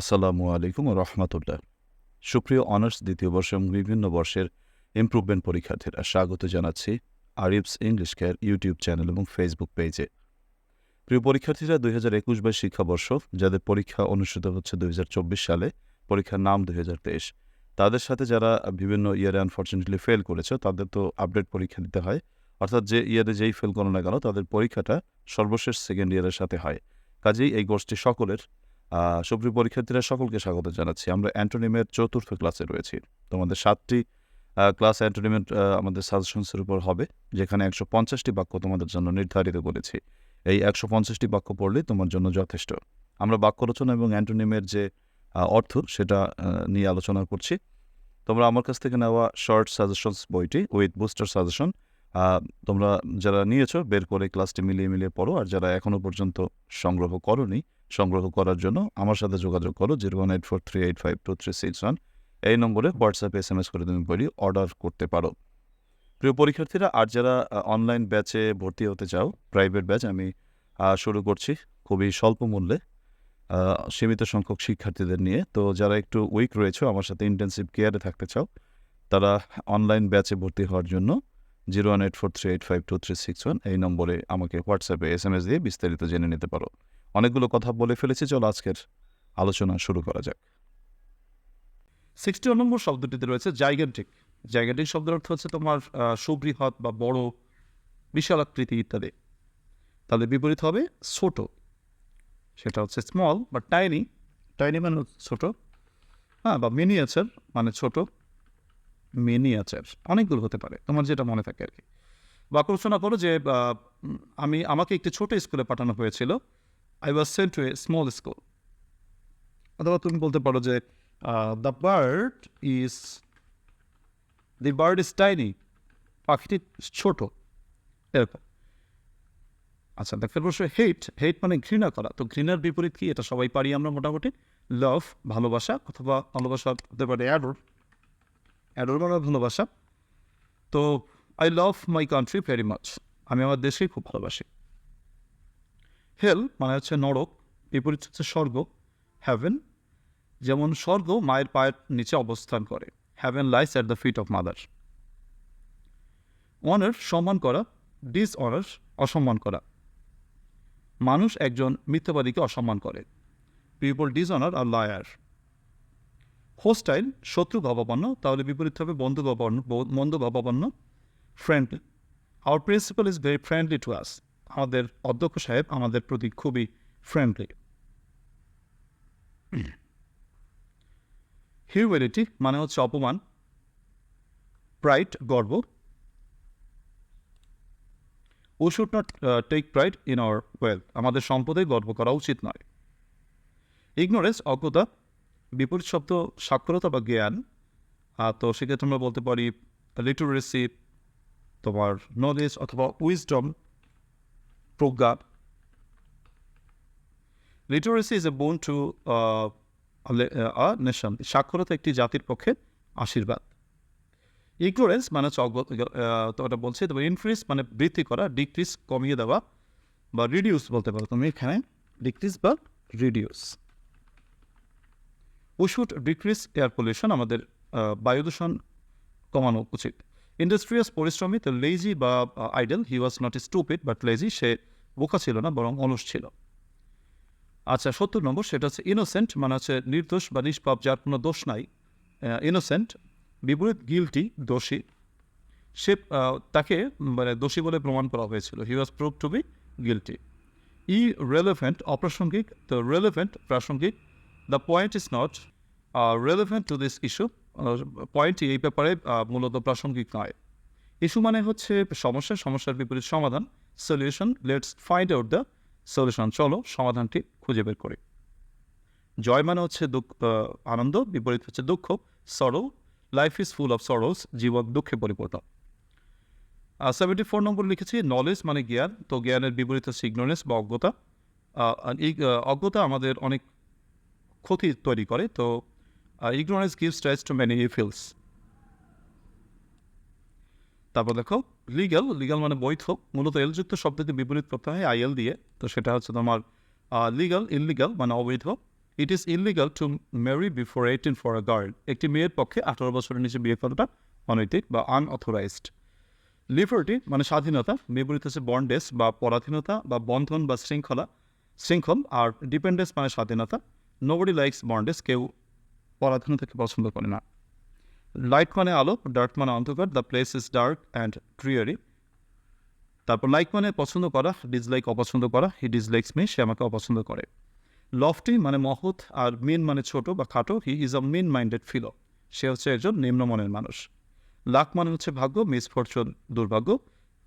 আসসালামু আলাইকুম রহমতুল্লাহ। সুপ্রিয় অনার্স দ্বিতীয় বর্ষ এবং বিভিন্ন বর্ষের ইমপ্রুভমেন্ট পরীক্ষার্থীরা স্বাগত জানাচ্ছি Arif's English care YouTube channel এবং ফেসবুক পেজে প্রিয় পরীক্ষার্থীরা, দুই হাজার একুশ বাইশ শিক্ষাবর্ষ, যাদের পরীক্ষা অনুষ্ঠিত হচ্ছে দুই হাজার চব্বিশ সালে, পরীক্ষার নাম দুই হাজার তেইশ। তাদের সাথে যারা বিভিন্ন ইয়ারে আনফর্চুনেটলি ফেল করেছে, তাদের তো আপডেট পরীক্ষা দিতে হয়। অর্থাৎ যে ইয়ারে যেই ফেল করো না কেন তাদের পরীক্ষাটা সর্বশেষ সেকেন্ড ইয়ারের সাথে হয়। কাজেই এই গোষ্ঠী সকলের সুপ্রিয় পরীক্ষার্থীরা সকলকে স্বাগত জানাচ্ছি। আমরা অ্যান্টোনিমের চতুর্থ ক্লাসে রয়েছি। তোমাদের সাতটি ক্লাস অ্যান্টোনিমের আমাদের সাজেশনসের উপর হবে, যেখানে একশো পঞ্চাশটি বাক্য তোমাদের জন্য নির্ধারিত করেছি। এই একশো পঞ্চাশটি বাক্য পড়লেই তোমার জন্য যথেষ্ট। আমরা বাক্য রচনা এবং অ্যান্টোনিমের যে অর্থ, সেটা নিয়ে আলোচনা করছি। তোমরা আমার কাছ থেকে নেওয়া শর্ট সাজেশনস বইটি উইথ বুস্টার সাজেশন তোমরা যারা নিয়েছো, বের করে ক্লাসটি মিলিয়ে মিলিয়ে পড়ো। আর যারা এখনও পর্যন্ত সংগ্রহ করনি সংগ্রহ করার জন্য আমার সাথে যোগাযোগ করো zero one eight four three eight five two three six one. এই নম্বরে হোয়াটসঅ্যাপে এস এম এস করে তুমি বই অর্ডার করতে পারো। প্রিয় পরীক্ষার্থীরা, আর যারা অনলাইন ব্যাচে ভর্তি হতে চাও প্রাইভেট ব্যাচ আমি শুরু করছি খুবই স্বল্প মূল্যে সীমিত সংখ্যক শিক্ষার্থীদের নিয়ে। তো যারা একটু উইক রয়েছে, আমার সাথে ইন্টেন্সিভ কেয়ারে থাকতে চাও, তারা অনলাইন ব্যাচে ভর্তি হওয়ার জন্য zero one eight four three eight five two three six one এই নম্বরে আমাকে হোয়াটসঅ্যাপে এস এম এস দিয়ে বিস্তারিত জেনে নিতে পারো। অনেকগুলো কথা বলে ফেলেছি, চলো আজকের আলোচনা শুরু করা যাক। সিক্সটি নম্বর শব্দটিতে রয়েছে জাইগেন্টিক। জাইগেন্টিক শব্দের অর্থ হচ্ছে তোমার সুবৃহৎ বা বড়, বিশাল আকৃতি ইত্যাদি। তাহলে বিপরীত হবে ছোট। সেটা হচ্ছে স্মল বা টাইনি টাইনি মানে ছোট। হ্যাঁ বা মিনিয়েচার মানে ছোট। মিনিয়েচার অনেকগুলো হতে পারে, তোমার যেটা মনে থাকে আর কি। বাক্য রচনা করো যে আমি, আমাকে একটি ছোট স্কুলে পাঠানো হয়েছিল। I was sent to a small school অথবা তুমি বলতে পারো যে the bird is the bird is tiny পাখিটি ছোট। এরকম। আচ্ছা দেখতে বসে হেট হেট মানে ঘৃণা করা। তো ঘৃণার বিপরীত কি? এটা সবাই পারি আমরা মোটামুটি। লাভ ভালোবাসা অথবা ভালোবাসা হতে পারে অ্যাডোর অ্যাডোর মানে ভালোবাসা। তো I love my country very much আমি আমার দেশকে খুব ভালোবাসি। হেল মানে হচ্ছে নরক, বিপরীত হচ্ছে স্বর্গ হ্যাভেন যেমন স্বর্গ মায়ের পায়ের নিচে অবস্থান করে। Heaven lies at the feet of mother honour সম্মান করা। ডিস অনার অসম্মান করা। মানুষ একজন মিথ্যাবাদীকে অসম্মান করে। People dishonour a liar hostile শত্রু ভাবাপন্ন, তাহলে বিপরীত হবে বন্ধু ভাবাপন্ন ব- মন্দ ভাবাপন্ন friendly our principal is very friendly to us আমাদের অধ্যক্ষ সাহেব আমাদের প্রতি খুবই ফ্রেন্ডলি হিউম্যানিটি মানে হচ্ছে অপমান প্রাইড গর্ব। We should not take pride in our wealth আমাদের সম্পদে গর্ব করা উচিত নয়। ইগনোরেন্স অজ্ঞতা, বিপরীত শব্দ, সাক্ষরতা বা জ্ঞান তো সেক্ষেত্রে আমরা বলতে পারি লিটারেসি তোমার নলেজ অথবা wisdom Pragya literacy is a boon to a nation সাক্ষরতা একটি জাতির পক্ষে আশীর্বাদ। ইগনোরেন্স মানে অজ্ঞ তো ওটা বলছে, তবে ইনক্রিজ মানে বৃদ্ধি করা ডিক্রিজ কমিয়ে দেওয়া বা রিডিউস বলতে পারো তুমি এখানে ডিক্রিজ বা reduce we should decrease air pollution আমাদের বায়ু দূষণ কমানো উচিত। ইন্ডাস্ট্রিয়াস পরিশ্রমী তো লেজি বা idle he was not stupid but lazy সে বোকা ছিল না, বরং অলস ছিল। আচ্ছা সত্তর নম্বর, সেটা হচ্ছে ইনোসেন্ট মানে হচ্ছে নির্দোষ বা নিষ্পাপ, যার কোনো দোষ নাই। ইনোসেন্ট বিপরীত গিলটি দোষী। সে তাকে মানে দোষী বলে প্রমাণ করা হয়েছিল। He was prove to be guilty irrelevant অপ্রাসঙ্গিক তো রেলেভেন্ট প্রাসঙ্গিক the point is not relevant to this issue পয়েন্টটি এই ব্যাপারে মূলত প্রাসঙ্গিক নয়। ইস্যু মানে হচ্ছে সমস্যা, সমস্যার বিপরীত সমাধান solution let's find out the solution চলো সমাধানটি খুঁজে বের করি। জয় মানে হচ্ছে দুঃখ আনন্দ, বিপরীত হচ্ছে দুঃখ sorrow life is full of sorrows জীবন দুঃখে পরিপূর্ণ। সেভেন্টি ফোর নম্বর লিখেছি নলেজ মানে জ্ঞান, তো জ্ঞানের বিপরীত হচ্ছে ইগনোরেন্স বা অজ্ঞতা। এই অজ্ঞতা আমাদের অনেক ক্ষতি তৈরি করে, তো ignorance gives rise to many ills তারপর দেখো লিগাল লিগাল মানে বৈধ, মূলত এলযুক্ত শব্দকে বিপরীত করতে হয় আইএল দিয়ে। তো সেটা হচ্ছে তোমার লিগাল ইললিগাল মানে অবৈধ। It is illegal to marry before eighteen for a girl একটি মেয়ের পক্ষে আঠারো বছরের নিচে বিয়ে করাটা অনৈতিক বা আনঅথরাইজড লিবার্টি মানে স্বাধীনতা, বিপরীত হচ্ছে বন্ডেস বা পরাধীনতা বা বন্ধন বা শৃঙ্খলা। শৃঙ্খল আর ডিপেন্ডেন্স মানে স্বাধীনতা। নোবডি লাইকস বন্ডেস কেউ পরাধীনতাকে পছন্দ করে না। লাইট মানে আলো ডার্ক মানে অন্ধকার the place is dark and dreary তারপর লাইক মানে পছন্দ করা ডিসলাইক অপছন্দ করা হি ডিসলাইকস মি সে আমাকে অপছন্দ করে। লফটি মানে মহৎ আর মিন মানে ছোট বা খাটো he is a mean minded fellow সে হচ্ছে একজন নিম্নমনের মানুষ। লাক মানে হচ্ছে ভাগ্য মিস মিসফরচুন দুর্ভাগ্য।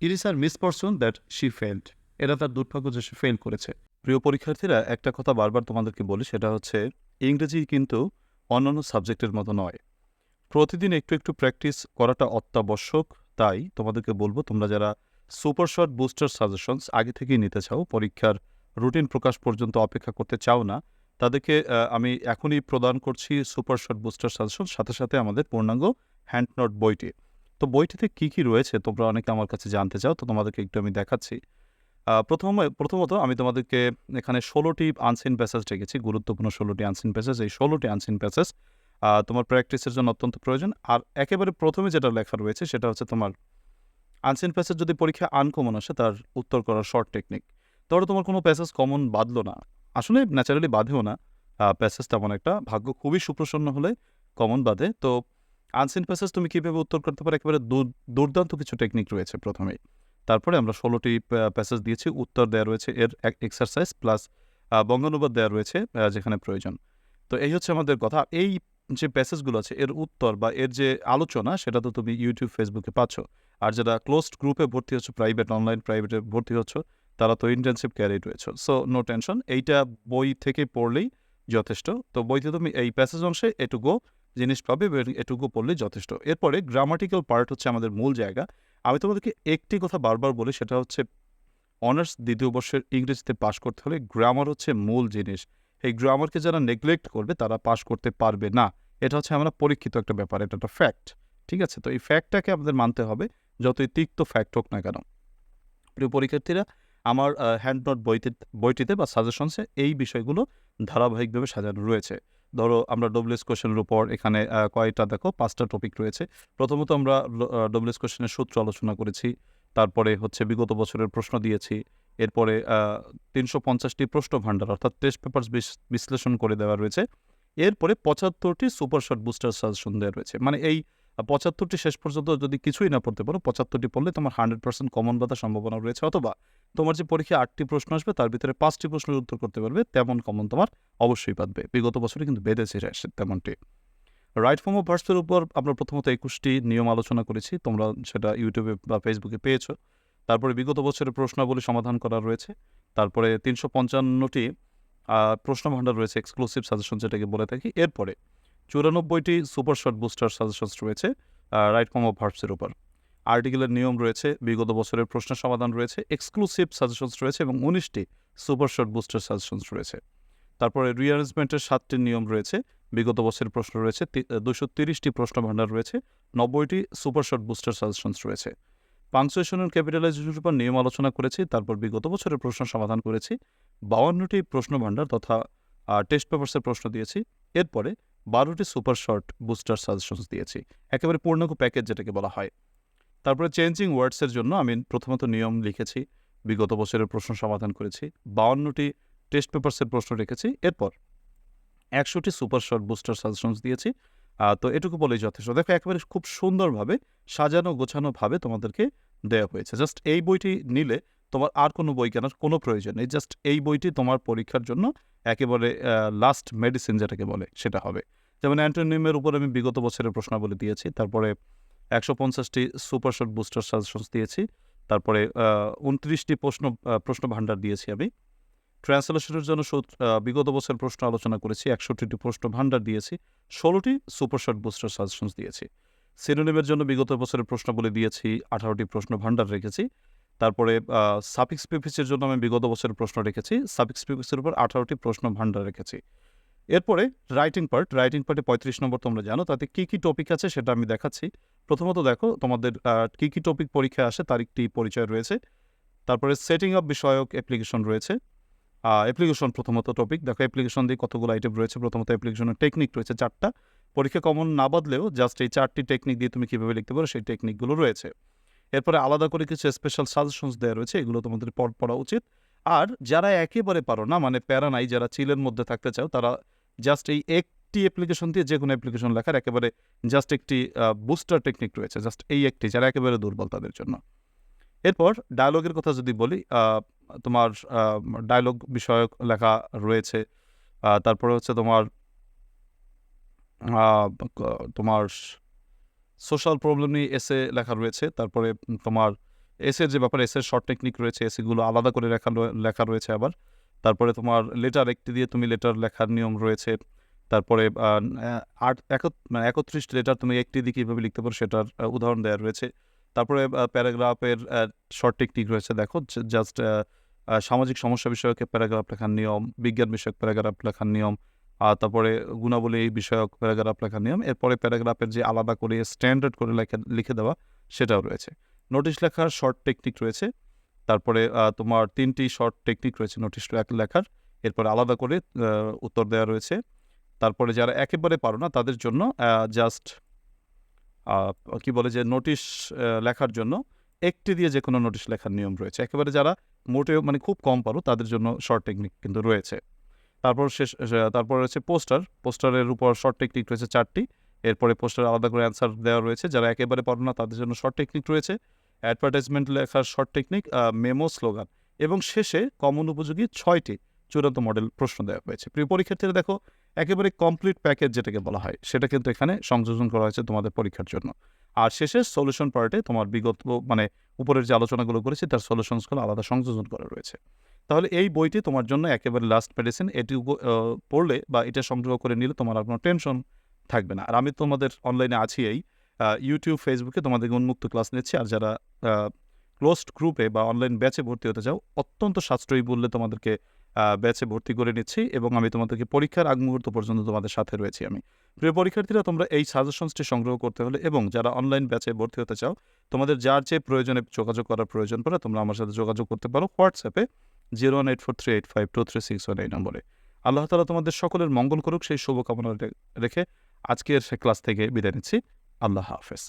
It is a misfortune that she failed এটা তার দুর্ভাগ্য যে সে ফেল করেছে। প্রিয় পরীক্ষার্থীরা, একটা কথা বারবার তোমাদেরকে বলি, সেটা হচ্ছে, ইংরেজি কিন্তু অন্যান্য সাবজেক্টের মতো নয়। প্রতিদিন একটু একটু প্র্যাকটিস করাটা অত্যাবশ্যক। তাই তোমাদেরকে বলব, তোমরা যারা সুপার শর্ট বুস্টার সাজেশনস আগে থেকেই নিতে চাও, পরীক্ষার রুটিন প্রকাশ পর্যন্ত অপেক্ষা করতে চাও না, তাদেরকে আমি এখনই প্রদান করছি সুপার শর্ট বুস্টার সাজেশন সাথে সাথে আমাদের পূর্ণাঙ্গ হ্যান্ড নোট বইটি। তো বইটিতে কী কী রয়েছে তোমরা অনেকে আমার কাছে জানতে চাও, তো তোমাদেরকে একটু আমি দেখাচ্ছি। প্রথম, প্রথমত আমি তোমাদেরকে এখানে ষোলোটি আনসিন প্যাসেজ রেখেছি গুরুত্বপূর্ণ ষোলোটি আনসিন প্যাসেজ এই ষোলোটি আনসিন প্যাসেজ তোমার প্র্যাকটিসের জন্য অত্যন্ত প্রয়োজন। আর একেবারে প্রথমে যেটা লেখা রয়েছে, সেটা হচ্ছে তোমার আনসিন প্যাসেজ যদি পরীক্ষা আনকমন আসে, তার উত্তর করার শর্ট টেকনিক ধরো তোমার কোনো প্যাসেজ কমন বাঁধলো না। আসলে ন্যাচারালি বাঁধেও না। প্যাসেজ তেমন একটা ভাগ্য খুবই সুপ্রসন্ন হলে কমন বাঁধে। তো আনসিন প্যাসেজ তুমি কীভাবে উত্তর করতে পারো? একেবারে দুর্দান্ত কিছু টেকনিক রয়েছে প্রথমেই। তারপরে আমরা ষোলোটি প্যাসেজ দিয়েছি। উত্তর দেওয়া রয়েছে এর এক্সারসাইজ প্লাস বঙ্গানুবাদ দেওয়া রয়েছে যেখানে প্রয়োজন। তো এই হচ্ছে আমাদের কথা। এই যে প্যাসেজগুলো আছে, এর উত্তর বা এর যে আলোচনা, সেটা তো তুমি ইউটিউব ফেসবুকে পাচ্ছ। আর যারা ক্লোজড গ্রুপে ভর্তি হচ্ছে প্রাইভেট অনলাইন প্রাইভেটে ভর্তি হচ্ছ, তারা তো ইন্টার্নশিপ ক্যারিড রয়েছে। সো নো টেনশন এইটা বই থেকে পড়লেই যথেষ্ট। তো বইতে তুমি এই প্যাসেজ অংশে এটুকু জিনিস পাবে এটুকু পড়লেই যথেষ্ট। এরপরে গ্রামাটিক্যাল পার্ট হচ্ছে আমাদের মূল জায়গা। আমি তোমাদেরকে একটি কথা বারবার বলি, সেটা হচ্ছে অনার্স দ্বিতীয় বর্ষের ইংরেজিতে পাশ করতে হলে গ্রামার হচ্ছে মূল জিনিস। এই গ্রামারকে যারা নেগলেক্ট করবে, তারা পাশ করতে পারবে না। এটা হচ্ছে আমরা পরীক্ষিত একটা ব্যাপার, এটা একটা ফ্যাক্ট ঠিক আছে? তো এই ফ্যাক্টটাকে আমাদের মানতে হবে, যতই তিক্ত ফ্যাক্ট হোক না কেন। প্রিয় পরীক্ষার্থীরা, আমার হ্যান্ড নোট বইতে, বইটিতে বা সাজেশনসে এই বিষয়গুলো ধারাবাহিকভাবে সাজানো রয়েছে। ধরো আমরা ডব্লিউএস কোশ্চেনের উপর এখানে কয়টা দেখো, পাঁচটা টপিক রয়েছে। প্রথমত আমরা ডব্লিউএস কোশ্চেনের সূত্র আলোচনা করেছি, তারপরে হচ্ছে বিগত বছরের প্রশ্ন দিয়েছি, এরপরে তিনশো পঞ্চাশটি প্রশ্ন ভাণ্ডার অর্থাৎ টেস্ট পেপার বিশ্লেষণ করে দেওয়া রয়েছে। এরপরে পঁচাত্তরটি সুপার শর্ট বুস্টার সাজেশন দেওয়া রয়েছে। মানে এই পঁচাত্তরটি শেষ পর্যন্ত যদি কিছুই না পড়তে পারো, পঁচাত্তরটি পড়লে তোমার হান্ড্রেড পার্সেন্ট কমন বাতার সম্ভাবনা রয়েছে, অথবা তোমার যে পরীক্ষায় আটটি প্রশ্ন আসবে, তার ভিতরে পাঁচটি প্রশ্নের উত্তর করতে পারবে, তেমন কমন তোমার অবশ্যই পাবে বিগত বছরে কিন্তু বেঁধেছে তেমনটি। রাইট ফর্ম অফ ভার্সের উপর আমরা প্রথমত একুশটি নিয়ম আলোচনা করেছি, তোমরা সেটা ইউটিউবে বা ফেসবুকে পেয়েছ। তারপরে বিগত বছরের প্রশ্নাবলী সমাধান করা রয়েছে। তারপরে তিনশো পঞ্চান্নটি প্রশ্ন ভাণ্ডার রয়েছে এক্সক্লুসিভ সাজেশন যেটাকে বলে থাকি। এরপরে চুরানব্বইটি সুপার শর্ট বুস্টার সাজেশনস রয়েছে রাইট ফর্ম অফ ভার্বসের উপর। আর্টিকেলের নিয়ম রয়েছে, বিগত বছরের প্রশ্ন সমাধান রয়েছে এক্সক্লুসিভ সাজেশনস রয়েছে এবং উনিশটি সুপার শর্ট বুস্টার সাজেশনস রয়েছে। তারপরে রিঅ্যারেঞ্জমেন্টের সাতটি নিয়ম রয়েছে, বিগত বছরের প্রশ্ন রয়েছে দুশো তিরিশটি প্রশ্ন ভাণ্ডার রয়েছে, নব্বইটি সুপার শর্ট বুস্টার সাজেশনস রয়েছে। পাংচুয়েশন অ্যান্ড ক্যাপিটালাইজেশনের উপর নিয়ম আলোচনা করেছি, তারপর বিগত বছরের প্রশ্ন সমাধান করেছি বাউান্নটি প্রশ্ন ভাণ্ডার তথা টেস্ট পেপার্সের প্রশ্ন দিয়েছি, এরপরে বারোটি সুপার শর্ট বুস্টার সাজেশনস দিয়েছি। একেবারে পূর্ণাঙ্গ প্যাকেজ যেটাকে বলা হয়। তারপরে চেঞ্জিং ওয়ার্ডসের জন্য আমি প্রথমত নিয়ম লিখেছি, বিগত বছরের প্রশ্ন সমাধান করেছি, বাউান্নটি টেস্ট পেপার্সের প্রশ্ন রেখেছি, এরপর একশোটি সুপার শর্ট বুস্টার সাজেশনস দিয়েছি। তো এটুকু বলেই যথেষ্ট। দেখো, একেবারে খুব সুন্দরভাবে সাজানো, গোছানোভাবে তোমাদেরকে দেওয়া হয়েছে। জাস্ট এই বইটি নিলে তোমার আর কোনো বই কেনার কোনো প্রয়োজন নেই। জাস্ট এই বইটি তোমার পরীক্ষার জন্য একেবারে লাস্ট মেডিসিন যেটাকে বলে, সেটা হবে। যেমন অ্যান্টোনিমের উপর আমি বিগত বছরের প্রশ্নাবলী দিয়েছি, তারপরে একশো পঞ্চাশটি সুপার শর্ট বুস্টার সাজেশনস দিয়েছি। তারপরে উনত্রিশটি প্রশ্ন প্রশ্ন ভাণ্ডার দিয়েছি আমি। ট্রান্সলেশনের জন্য বিগত বছর প্রশ্ন আলোচনা করেছি, একষট্টিটি প্রশ্ন ভাণ্ডার দিয়েছি, ষোলোটি সুপার শর্ট বুস্টার সাজেশনস দিয়েছি। সিনোনিমের জন্য বিগত বছরের প্রশ্নাবলী দিয়েছি, আঠারোটি প্রশ্ন ভাণ্ডার রেখেছি। তারপরে সাফিক্স পিপিসের জন্য আমি বিগত বছরের প্রশ্ন রেখেছি, সাফিক্স পিপিসের উপর আঠারোটি প্রশ্ন ভাণ্ডার রেখেছি। এরপরে রাইটিং পার্ট রাইটিং পার্টে পঁয়ত্রিশ নম্বর তোমরা জানো, তাতে কী কী টপিক আছে সেটা আমি দেখাচ্ছি। প্রথমত দেখো, তোমাদের কী কী টপিক পরীক্ষায় আসে তার একটি পরিচয় রয়েছে। তারপরে সেটিং আপ বিষয়ক অ্যাপ্লিকেশন রয়েছে। অ্যাপ্লিকেশন প্রথমত টপিক দেখো অ্যাপ্লিকেশন দিয়ে কতগুলো আইটেম রয়েছে, প্রথমত অ্যাপ্লিকেশনের টেকনিক রয়েছে চারটা। পরীক্ষা কমন না বাদলেও জাস্ট এই চারটি টেকনিক দিয়ে তুমি কীভাবে লিখতে পারো সেই টেকনিকগুলো রয়েছে। এরপরে আলাদা করে কিছু স্পেশাল সাজেশনস দেওয়া রয়েছে, এগুলো তোমাদের পড়া উচিত। আর যারা একেবারে পারো না মানে প্যারা নাই, যারা চিলের মধ্যে থাকতে চাও, তারা জাস্ট এই একটি অ্যাপ্লিকেশন দিয়ে যে কোনো অ্যাপ্লিকেশন লেখার একেবারে জাস্ট একটি বুস্টার টেকনিক রয়েছে জাস্ট এই একটি, যারা একেবারে দুর্বল তাদের জন্য। এরপর ডায়লগের কথা যদি বলি তোমার ডায়লগ বিষয়ক লেখা রয়েছে তারপরে হচ্ছে তোমার তোমার সোশ্যাল প্রবলেম নিয়ে এসে লেখা রয়েছে, তারপরে তোমার এসের যে ব্যাপারে এসের শর্ট টেকনিক রয়েছে এসেগুলো আলাদা করে লেখা লেখা রয়েছে আবার। তারপরে তোমার লেটার একটি দিয়ে তুমি লেটার লেখার নিয়ম রয়েছে। তারপরে আট মানে একত্রিশটি লেটার তুমি একটি দিয়ে কীভাবে লিখতে পারো সেটার উদাহরণ দেওয়া রয়েছে। তারপরে প্যারাগ্রাফের শর্ট টেকনিক রয়েছে। দেখো জাস্ট সামাজিক সমস্যা বিষয়ক প্যারাগ্রাফ লেখার নিয়ম, বিজ্ঞান বিষয়ক প্যারাগ্রাফ লেখার নিয়ম, আর তারপরে গুণাবলী বিষয়ক প্যারাগ্রাফ লেখার নিয়ম। এরপরে প্যারাগ্রাফের যে আলাদা করে স্ট্যান্ডার্ড করে লেখা, লিখে দেওয়া সেটাও রয়েছে। নোটিশ লেখার শর্ট টেকনিক রয়েছে। তারপরে তোমার তিনটি শর্ট টেকনিক রয়েছে নোটিশ লেখার। এরপরে আলাদা করে উত্তর দেওয়া রয়েছে। তারপরে যারা একেবারে পারো না, তাদের জন্য জাস্ট কি বলে যে নোটিশ লেখার জন্য একটি দিয়ে যে কোনো নোটিশ লেখার নিয়ম রয়েছে। একেবারে যারা মোটেও মানে খুব কম পারো, তাদের জন্য শর্ট টেকনিক কিন্তু রয়েছে। তারপর শেষ তারপর রয়েছে পোস্টার পোস্টারের উপর শর্ট টেকনিক রয়েছে চারটি। এরপরে পোস্টার আলাদা করে অ্যান্সার দেওয়া রয়েছে। যারা একেবারে পারো না, তাদের জন্য শর্ট টেকনিক রয়েছে। অ্যাডভার্টাইজমেন্ট লেখার শর্ট টেকনিক মেমো স্লোগান এবং শেষে কমন উপযোগী ছয়টি চূড়ান্ত মডেল প্রশ্ন দেওয়া হয়েছে। প্রিয় পরীক্ষার্থীরা, দেখো, একেবারে কমপ্লিট প্যাকেজ যেটাকে বলা হয়, সেটা কিন্তু এখানে সংযোজন করা হয়েছে তোমাদের পরীক্ষার জন্য। আর শেষে সলিউশন পার্টে তোমার বিগত মানে উপরের যে আলোচনাগুলো করেছি, তার সলিউশনসগুলো আলাদা সংযোজন করা রয়েছে। তাহলে এই বইটি তোমার জন্য একেবারে লাস্ট মেডিসিন এটি পড়লে বা এটা সংগ্রহ করে নিলে তোমার আর কোনো টেনশন থাকবে না। আর আমি তোমাদের অনলাইনে আছি এই ইউটিউব ফেসবুকে তোমাদেরকে উন্মুক্ত ক্লাস নিচ্ছি। আর যারা ক্লোজড গ্রুপে বা অনলাইন ব্যাচে ভর্তি হতে চাও, অত্যন্ত সাশ্রয়ী বললে তোমাদেরকে ব্যাচে ভর্তি করে নিচ্ছি এবং আমি তোমাদেরকে পরীক্ষার আগ মুহূর্ত পর্যন্ত তোমাদের সাথে রয়েছি আমি। প্রিয় পরীক্ষার্থীরা, তোমরা এই সাজেশনসটি সংগ্রহ করতে হলে এবং যারা অনলাইন ব্যাচে ভর্তি হতে চাও, তোমাদের যার যে প্রয়োজনে যোগাযোগ করার প্রয়োজন পড়ে, তোমরা আমার সাথে যোগাযোগ করতে পারো হোয়াটসঅ্যাপে zero one eight four three eight five two three six one এই নম্বরে। আল্লাহ তালা তোমাদের সকলের মঙ্গল করুক, সেই শুভকামনা রেখে আজকের সে ক্লাস থেকে বিদায় নিচ্ছি। আল্লাহ হাফেজ